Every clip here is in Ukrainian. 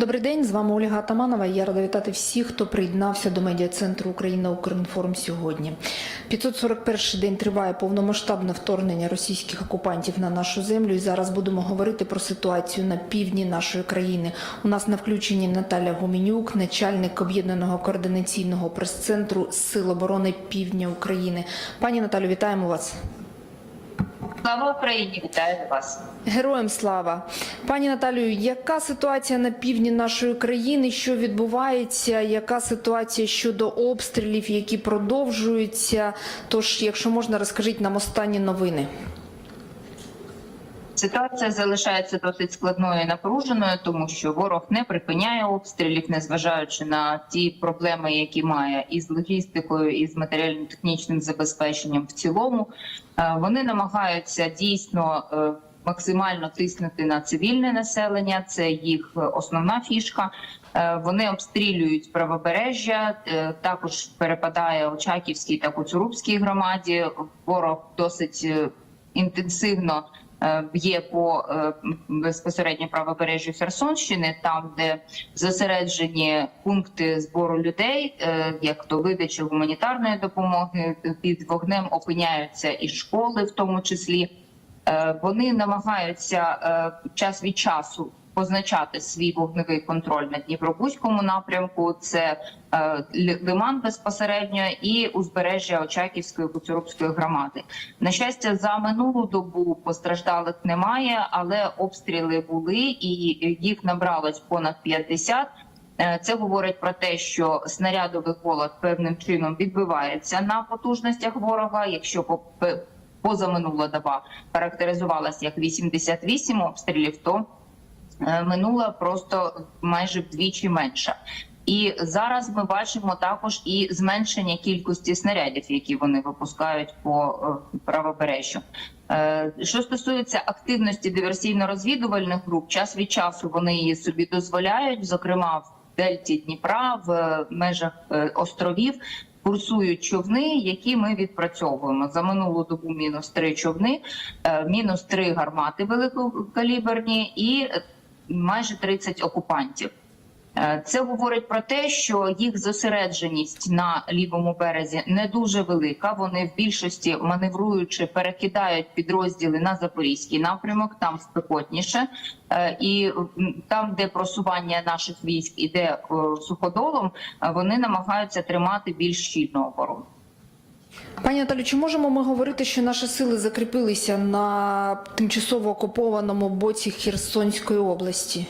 Добрий день, з вами Ольга Атаманова. Я рада вітати всіх, хто приєднався до медіа центру Україна Укрінформ сьогодні. 541 день триває повномасштабне вторгнення російських окупантів на нашу землю. І зараз будемо говорити про ситуацію на півдні нашої країни. У нас на включенні Наталя Гуменюк, начальник об'єднаного координаційного прес-центру Сил оборони Півдня України. Пані Наталю, вітаємо вас. Слава Україні, вітаю вас. Героям слава, пані Наталію, яка ситуація на півдні нашої країни? Що відбувається? Яка ситуація щодо обстрілів, які продовжуються? Тож, якщо можна, розкажіть нам останні новини. Ситуація залишається досить складною і напруженою, тому що ворог не припиняє обстрілів, незважаючи на ті проблеми, які має із логістикою, і з матеріально-технічним забезпеченням в цілому. Е, Вони намагаються дійсно е, максимально тиснути на цивільне населення. Це їх основна фішка. Е, Вони обстрілюють правобережжя. Також перепадає Очаківській та Коцурубській громаді. Ворог досить інтенсивно е, б'є по е, безпосередньо правобережжю Херсонщини, там де зосереджені пункти збору людей, е, як то видачі гуманітарної допомоги, під вогнем опиняються і школи, в тому числі. Вони намагаються час від часу позначати свій вогневий контроль на Дніпробузькому напрямку. Це е, лиман безпосередньо і узбережжя Очаківської Куцюрубської громади. На щастя, за минулу добу постраждалих немає, але обстріли були і їх набралось понад 50. Е, Це говорить про те, що снарядовий голод певним чином відбивається на потужностях ворога. Якщо позаминула доба характеризувалася як 88 обстрілів, то минула просто майже вдвічі менша. І зараз ми бачимо також і зменшення кількості снарядів, які вони випускають по е, правобережжю. Е, Що стосується активності диверсійно-розвідувальних груп, час від часу вони її собі дозволяють, зокрема в дельті Дніпра, в е, межах е, островів. Курсують човни, які ми відпрацьовуємо за минулу добу. Мінус три човни, е, мінус три гармати великокаліберні і е, майже 30 окупантів. Е, Це говорить про те, що їх зосередженість на лівому березі не дуже велика. Вони в більшості маневруючи перекидають підрозділи на запорізький напрямок, там спекотніше, Е, і там, де просування наших військ іде е, суходолом, вони намагаються тримати більш щільну оборону. Пані Наталю, чи можемо ми говорити, що наші сили закріпилися на тимчасово окупованому боці Херсонської області?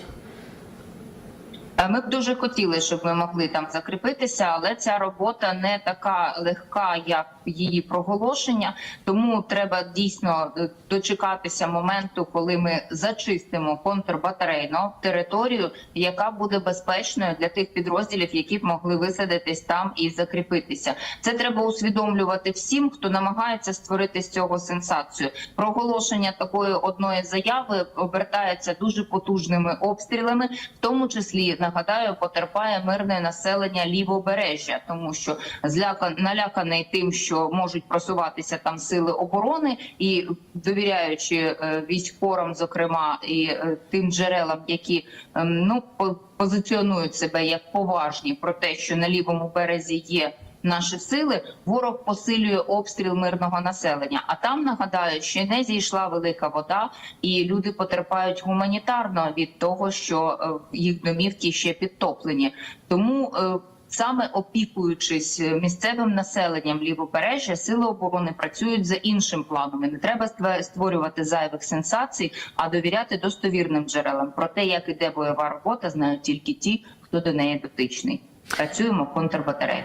Е, Ми б дуже хотіли, щоб ми могли там закріпитися, але ця робота не така легка, як її проголошення. Тому треба дійсно е, дочекатися моменту, коли ми зачистимо контрбатарейну територію, яка буде безпечною для тих підрозділів, які б могли висадитись там і закріпитися. Це треба усвідомлювати всім, хто намагається створити з цього сенсацію. Проголошення такої одної заяви обертається дуже потужними обстрілами, в тому числі нагадаю, потерпає мирне населення лівобережжя, тому що зляка наляканий тим, що можуть просуватися там сили оборони, і довіряючи е, військорам, зокрема і е, тим джерелам, які ем, ну по- позиціонують себе як поважні про те, що на лівому березі є. Наші сили ворог посилює обстріл мирного населення. А там нагадаю, ще не зійшла велика вода, і люди потерпають гуманітарно від того, що е, їх домівки ще підтоплені. Тому е, саме опікуючись місцевим населенням лівобережжя, сили оборони працюють за іншим планом. І Не треба створювати зайвих сенсацій, а довіряти достовірним джерелам. Про те, як іде бойова робота, знають тільки ті, хто до неї дотичний. Працюємо в.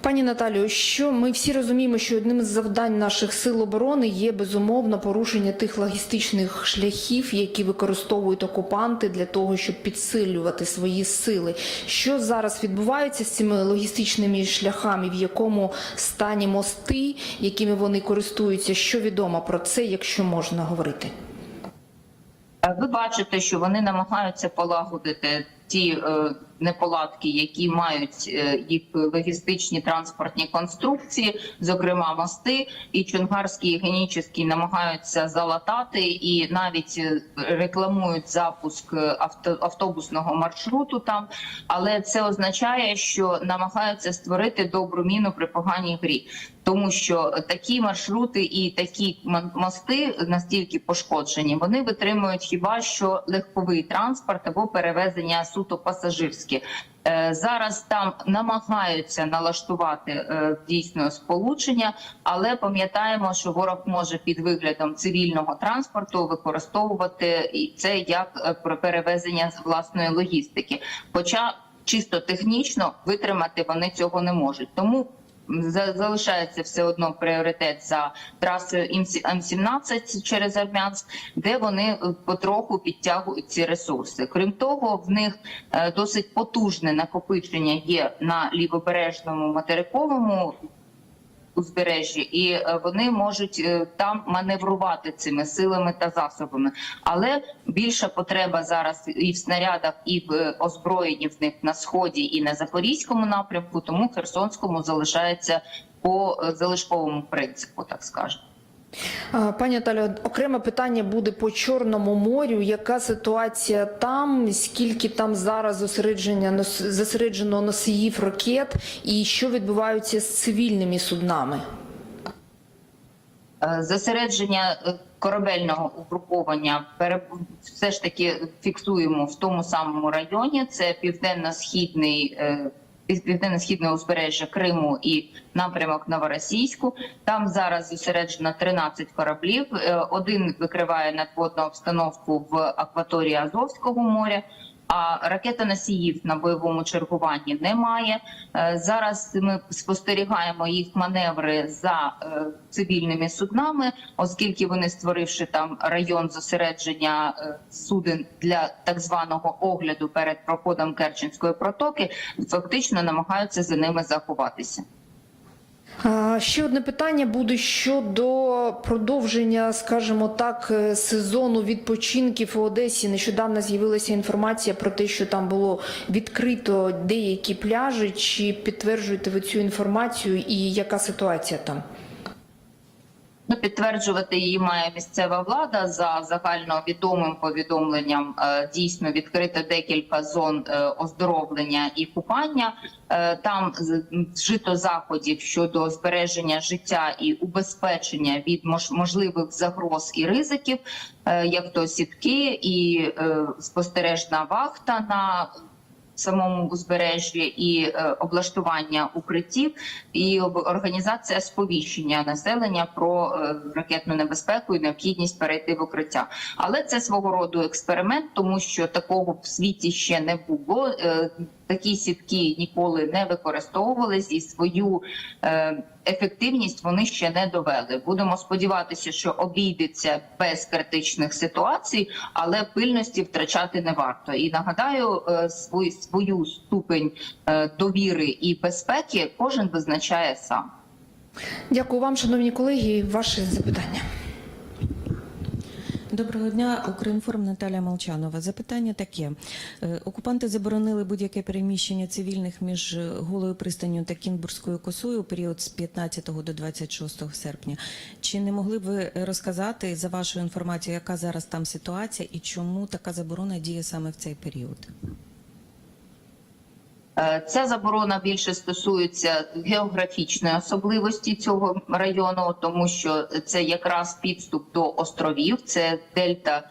Пані Наталію, що ми всі розуміємо, що одним з завдань наших сил оборони є безумовно порушення тих логістичних шляхів, які використовують окупанти для того, щоб підсилювати свої сили. Що зараз відбувається з цими логістичними шляхами, в якому стані мости, якими вони користуються? Що відомо про це, якщо можна говорити? Ви бачите, що вони намагаються полагодити ті е, неполадки, які мають е, їх логістичні транспортні конструкції, зокрема мости, і Чонгарський і Генічеський намагаються залатати і навіть е, рекламують запуск е, авто, автобусного маршруту там. Але це означає, що намагаються створити добру міну при поганій грі, тому що такі маршрути і такі мости настільки пошкоджені, вони витримують хіба що легковий транспорт або перевезення суто пасажирські. Е, Зараз там намагаються налаштувати е, дійсно сполучення, але пам'ятаємо, що ворог може під виглядом цивільного транспорту використовувати це як е, перевезення з власної логістики. Хоча чисто технічно витримати вони цього не можуть. Тому залишається все одно пріоритет за трасою М17 через Армянськ, де вони е, потроху підтягують ці ресурси. Крім того, в них е, досить потужне накопичення є на лівобережному материковому узбережжі, і е, вони можуть е, там маневрувати цими силами та засобами. Але більша потреба зараз і в снарядах, і в е, озброєнні в них на сході і на запорізькому напрямку, тому Херсонському залишається по залишковому принципу, так скажемо. Пані Наталю, окреме питання буде по Чорному морю. Яка ситуація там? Скільки там зараз зосередження зосереджено носіїв ракет, і що відбувається з цивільними суднами? Е, Засередження е, корабельного угруповання все ж таки фіксуємо в тому самому районі. Це південно-східний е, південно-східне узбережжя Криму і напрямок Новоросійську. Там зараз зосереджено 13 кораблів. Е, Один викриває надводну обстановку в акваторії Азовського моря. А ракетоносіїв на бойовому чергуванні немає. Е, Зараз ми спостерігаємо їх маневри за е, цивільними суднами, оскільки вони створивши там район зосередження е, суден для так званого огляду перед проходом Керченської протоки, фактично намагаються за ними заховатися. Ще одне питання буде щодо продовження, скажімо так, е, сезону відпочинків у Одесі. Нещодавно з'явилася інформація про те, що там було відкрито деякі пляжі. Чи підтверджуєте ви цю інформацію і яка ситуація там? Ну, підтверджувати її має місцева влада за загальновідомим повідомленням. е, Дійсно відкрито декілька зон е, оздоровлення і купання. Е, Там з- м, вжито заходів щодо збереження життя і убезпечення від мож- можливих загроз і ризиків, як то сітки і спостережна вахта на самому узбережжі і е, облаштування укриттів, і організація сповіщення населення про е, ракетну небезпеку і необхідність перейти в укриття. Але це свого роду експеримент, тому що такого в світі ще не було. Е, Такі сітки ніколи не використовувались і свою ефективність вони ще не довели. Будемо сподіватися, що обійдеться без критичних ситуацій, але пильності втрачати не варто. І нагадаю, е, свою, свою ступень е, довіри і безпеки кожен визначає сам. Дякую вам, шановні колеги. Ваші запитання. Доброго дня, Українформ Наталія Молчанова. Запитання таке: Е, окупанти заборонили будь-яке переміщення цивільних між е, голою пристанню та Кінбурзькою косою у період з 15 до 26 серпня. Чи не могли б ви розказати за вашою інформацією, яка зараз там ситуація і чому така заборона діє саме в цей період? Е, Ця заборона більше стосується географічної особливості цього району, тому що це якраз підступ до островів, це дельта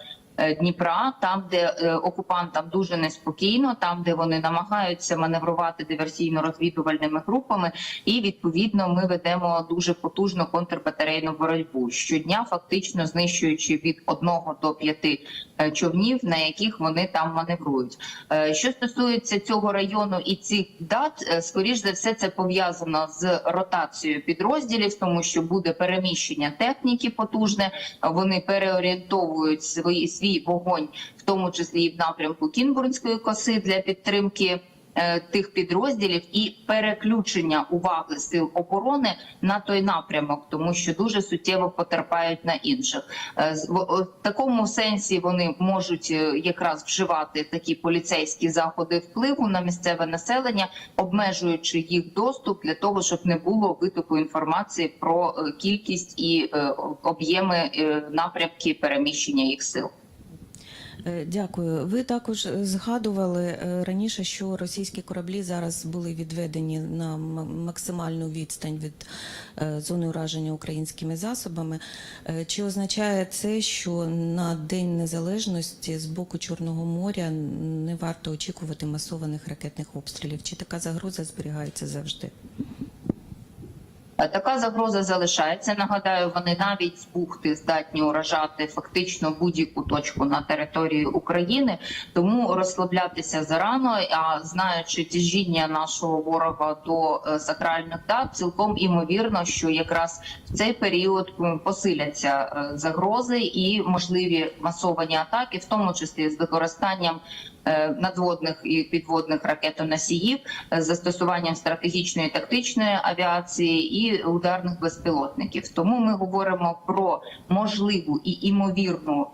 Дніпра, там, де е, окупантам дуже неспокійно, там де вони намагаються маневрувати диверсійно-розвідувальними групами, і відповідно ми ведемо дуже потужну контрбатарейну боротьбу щодня, фактично знищуючи від одного до п'яти е, човнів, на яких вони там маневрують. Е, Що стосується цього району і цих дат, е, скоріш за все, це пов'язано з ротацією підрозділів, тому що буде переміщення техніки потужне. Вони переорієнтовують свої свій вогонь, в тому числі і в напрямку Кінбурнської коси для підтримки. е, тих підрозділів і переключення уваги сил оборони на той напрямок, тому що дуже суттєво потерпають на інших. Е, в такому сенсі вони можуть е, якраз вживати такі поліцейські заходи впливу на місцеве населення, обмежуючи їх доступ для того, щоб не було витоку інформації про кількість і об'єми напрямки переміщення їх сил. Е, Дякую. Ви також е, згадували е, раніше, що російські кораблі зараз були відведені на максимальну відстань від зони ураження українськими засобами. Чи означає це, що на День Незалежності з боку Чорного моря не варто очікувати масованих ракетних обстрілів? Чи така загроза зберігається завжди? Е, Така загроза залишається. Нагадаю, вони навіть з бухти здатні уражати фактично будь-яку точку на території України. Тому розслаблятися зарано. А знаючи тяжіння нашого ворога до е, сакральних дат, цілком імовірно, що якраз в цей період посиляться е, загрози і можливі масовані атаки, в тому числі з використанням надводних і підводних ракетоносіїв, е, застосуванням стратегічної тактичної авіації і ударних безпілотників. Тому ми говоримо про можливу і імовірну.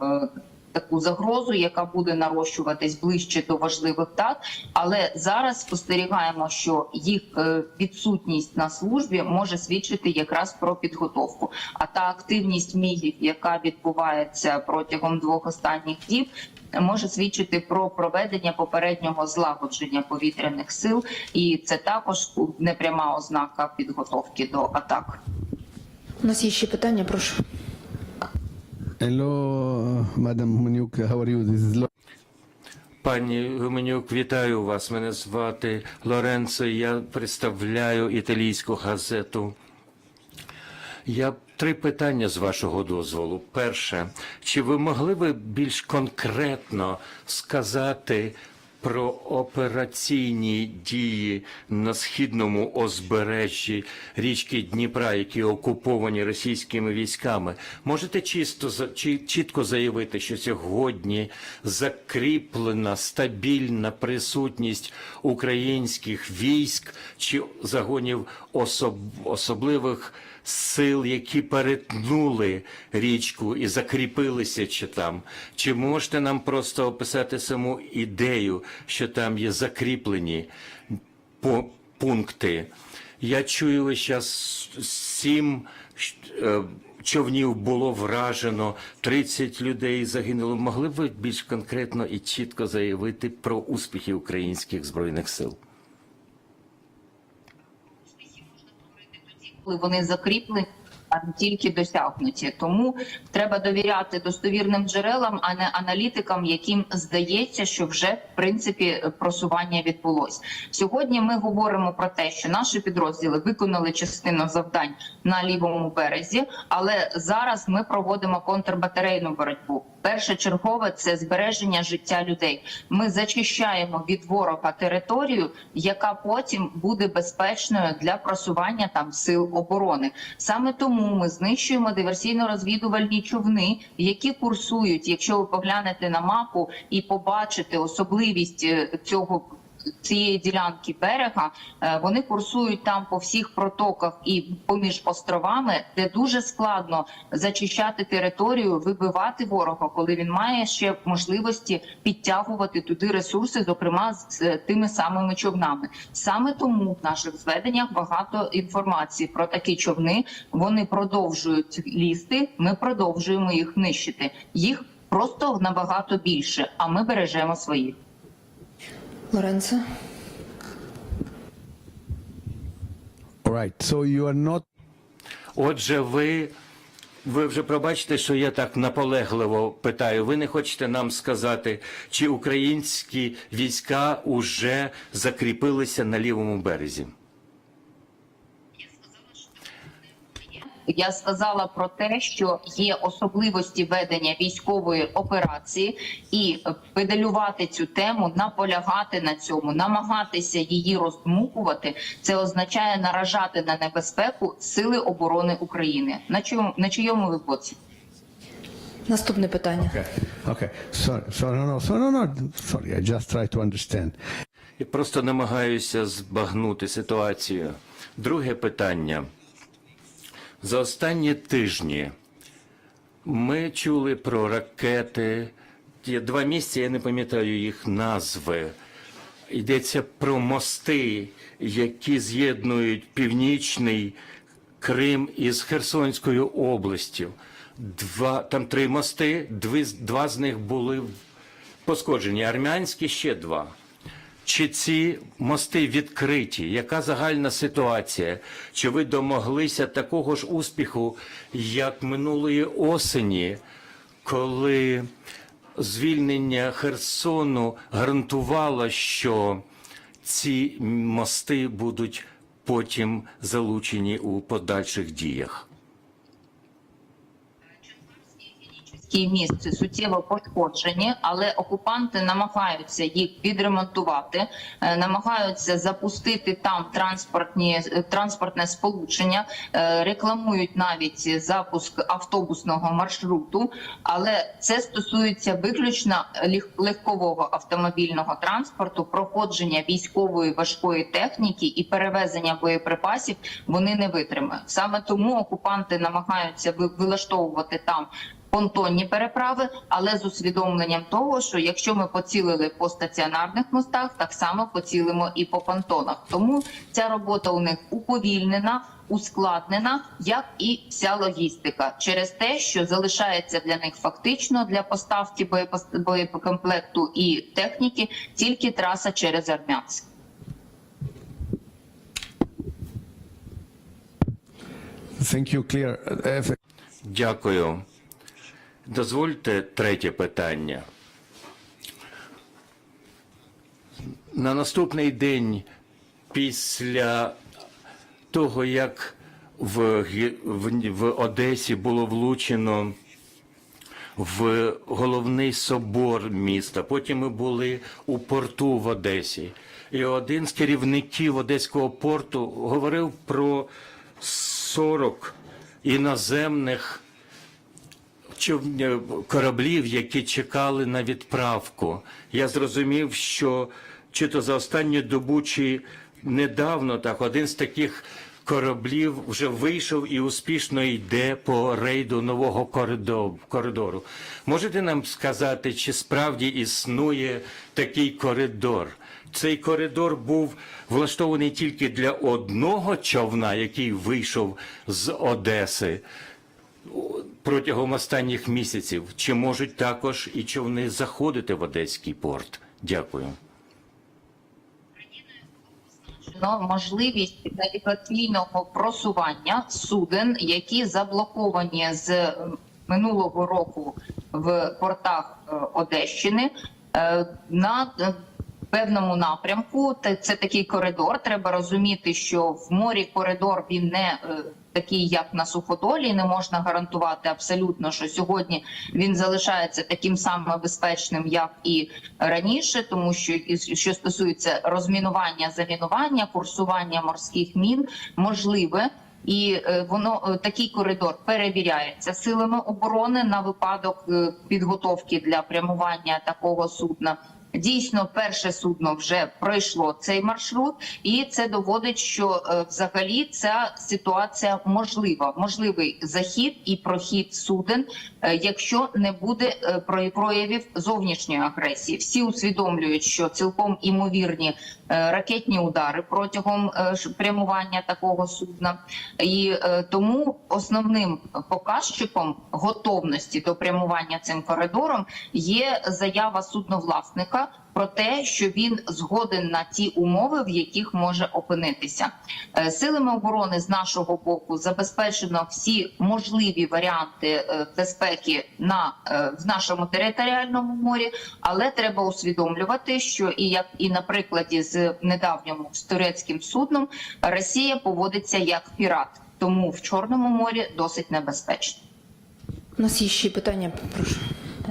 Таку загрозу, яка буде нарощуватись ближче до важливих дат, але зараз спостерігаємо, що їх е, відсутність на службі може свідчити якраз про підготовку. А та активність мігів, яка відбувається протягом двох останніх діб, може свідчити про проведення попереднього злагодження повітряних сил, і це також непряма ознака підготовки до атак. У нас є ще питання, прошу. Hello, Madam Moniuk. How are you? This is Пані Гуменюк, вітаю вас. Мене звати Лоренцо. Я представляю італійську газету. Я три питання з вашого дозволу. Перше, чи ви могли би більш конкретно сказати про операційні дії на східному озбережжі річки Дніпра, які окуповані російськими військами? Можете чисто чітко заявити, що сьогодні закріплена стабільна присутність українських військ чи загонів особ, особливих сил, які перетнули річку і закріпилися чи там? Чи можете нам просто описати саму ідею, що там є закріплені пункти? Я чую, що сім е, човнів було вражено, 30 людей загинуло. Могли б ви більш конкретно і чітко заявити про успіхи українських збройних сил? Вони закріплені. А не тільки досягнуті, тому треба довіряти достовірним джерелам, а не аналітикам, яким здається, що вже в принципі просування відбулось. Сьогодні ми говоримо про те, що наші підрозділи виконали частину завдань на лівому березі, але зараз ми проводимо контрбатарейну боротьбу. Першочергове це збереження життя людей. Ми зачищаємо від ворога територію, яка потім буде безпечною для просування там сил оборони. Саме тому ми знищуємо диверсійно-розвідувальні човни, які курсують. Якщо ви поглянете на мапу і побачите особливість е, цього. Цієї ділянки берега е, вони курсують там по всіх протоках і поміж островами, де дуже складно зачищати територію, вибивати ворога, коли він має ще можливості підтягувати туди ресурси, зокрема з тими самими човнами. Саме тому в наших зведеннях багато інформації про такі човни. Вони продовжують лізти. Ми продовжуємо їх нищити. Їх просто набагато більше, а ми бережемо своїх. Лоренцо. Right. So you are not Отже, ви, ви вже пробачите, що я так наполегливо питаю. Ви не хочете нам сказати, чи українські війська уже закріпилися на лівому березі? Я сказала про те, що є особливості ведення військової операції, і педалювати цю тему, наполягати на цьому, намагатися її роздмухувати. Це означає наражати на небезпеку сили оборони України. На чому на чийому ви боці? Наступне питання. okay. Okay. Sorry. Sorry. No. No. So no. No. Sorry. I just try to understand. і просто намагаюся збагнути ситуацію. Друге питання. За останні тижні ми чули про ракети. Є два місця, я не пам'ятаю їх назви. Йдеться про мости, які з'єднують північний Крим із Херсонською областю. Два, там три мости, дві, два з них були пошкоджені, армянські ще два. Чи ці мости відкриті? Яка загальна ситуація? Чи ви домоглися такого ж успіху, як минулої осені, коли звільнення Херсону гарантувало, що ці мости будуть потім залучені у подальших діях? Ті місце суттєво пошкоджені, але окупанти намагаються їх відремонтувати, е, намагаються запустити там транспортні транспортне сполучення, е, рекламують навіть запуск автобусного маршруту. Але це стосується виключно легкового автомобільного транспорту, проходження військової важкої техніки і перевезення боєприпасів вони не витримають. Саме тому окупанти намагаються ви- вилаштовувати там понтонні переправи, але з усвідомленням того, що якщо ми поцілили по стаціонарних мостах, так само поцілимо і по понтонах. Тому ця робота у них уповільнена. Ускладнена, як і вся логістика, через те, що залишається для них фактично для поставки боєкомплекту і техніки тільки траса через Армянськ. Thank you. Clear. Uh, if- Дякую. Дозвольте третє питання. На наступний день після того, як в, в, в Одесі було влучено в головний собор міста. Потім ми були у порту в Одесі. І один з керівників Одеського порту говорив про 40 іноземних кораблів, які чекали на відправку. Я зрозумів, що чи то за останню добу, чи недавно так один з таких кораблів вже вийшов і успішно йде по рейду нового коридору. Можете нам сказати, чи справді існує такий коридор? Цей коридор був влаштований тільки для одного човна, який вийшов з Одеси протягом останніх місяців? Чи можуть також і човни заходити в Одеський порт? Дякую. можливість навігаційного просування суден, які заблоковані з е, минулого року в портах е, Одещини е, на певному напрямку. Це такий коридор. Треба розуміти, що в морі коридор він не такий, як на суходолі. Не можна гарантувати абсолютно, що сьогодні він залишається таким самим безпечним, як і раніше, тому що що стосується розмінування, замінування, курсування морських мін, можливе. І е, воно е, такий коридор перевіряється силами оборони на випадок е, підготовки для прямування такого судна. Дійсно, перше судно вже пройшло цей маршрут, і це доводить, що е, взагалі ця ситуація можлива. Можливий захід і прохід суден, е, якщо не буде е, проявів зовнішньої агресії. Всі усвідомлюють, що цілком імовірні ракетні удари протягом прямування такого судна, і тому основним показчиком готовності до прямування цим коридором є заява судновласника про те, що він згоден на ті умови, в яких може опинитися. Е, Силами оборони з нашого боку забезпечено всі можливі варіанти е, безпеки на е, в нашому територіальному морі, але треба усвідомлювати, що і як і на прикладі з недавньому з турецьким судном Росія поводиться як пірат, тому в Чорному морі досить небезпечно. У нас є ще питання, прошу.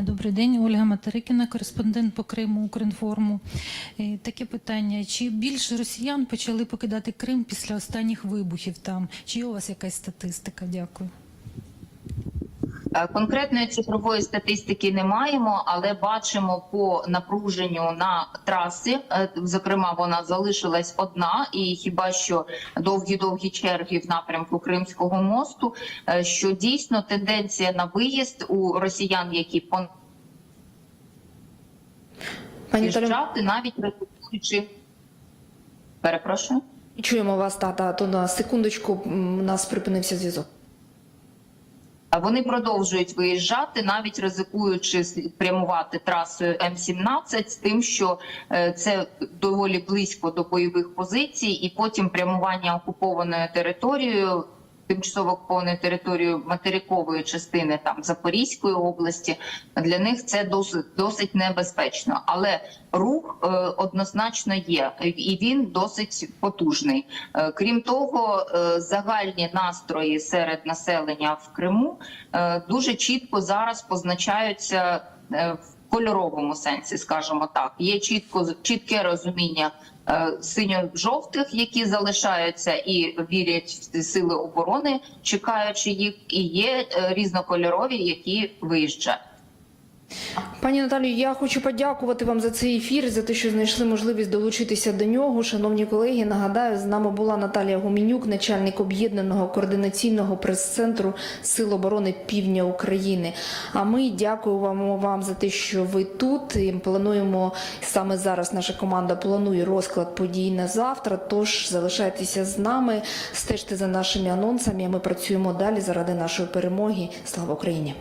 Добрий день, Ольга Материкіна, кореспондент по Криму Укрінформу. Е, Таке питання: чи більше росіян почали покидати Крим після останніх вибухів там? Чи є у вас якась статистика? Дякую. Е, Конкретної цифрової статистики не маємо, але бачимо по напруженню на траси. е, Зокрема, вона залишилась одна, і хіба що довгі-довгі черги в напрямку Кримського мосту. е, Що дійсно тенденція на виїзд у росіян, які Пані навіть ризикуючи. Перепрошую. чуємо вас, тата. То на секундочку у нас припинився зв'язок. Вони продовжують виїжджати, навіть ризикуючи прямувати трасою М-17 з тим, що е, це доволі близько до бойових позицій, і потім прямування окупованою територією. Тимчасово окупованою територією материкової частини там Запорізької області для них це досить досить небезпечно, але рух е, однозначно є, і він досить потужний. Е, крім того, е, загальні настрої серед населення в Криму е, дуже чітко зараз позначаються е, в кольоровому сенсі, скажімо так. Є чітко чітке розуміння синьо-жовтих, які залишаються і вірять в сили оборони, чекаючи їх, і є е, різнокольорові, які виїжджають. Пані Наталію, я хочу подякувати вам за цей ефір, за те, що знайшли можливість долучитися до нього. Шановні колеги, нагадаю, з нами була Наталія Гуменюк, начальник об'єднаного координаційного прес-центру Сил оборони Півдня України. А ми дякуємо вам за те, що ви тут. І плануємо саме зараз. Наша команда планує розклад подій на завтра. Тож залишайтеся з нами, стежте за нашими анонсами. а Ми працюємо далі заради нашої перемоги. Слава Україні!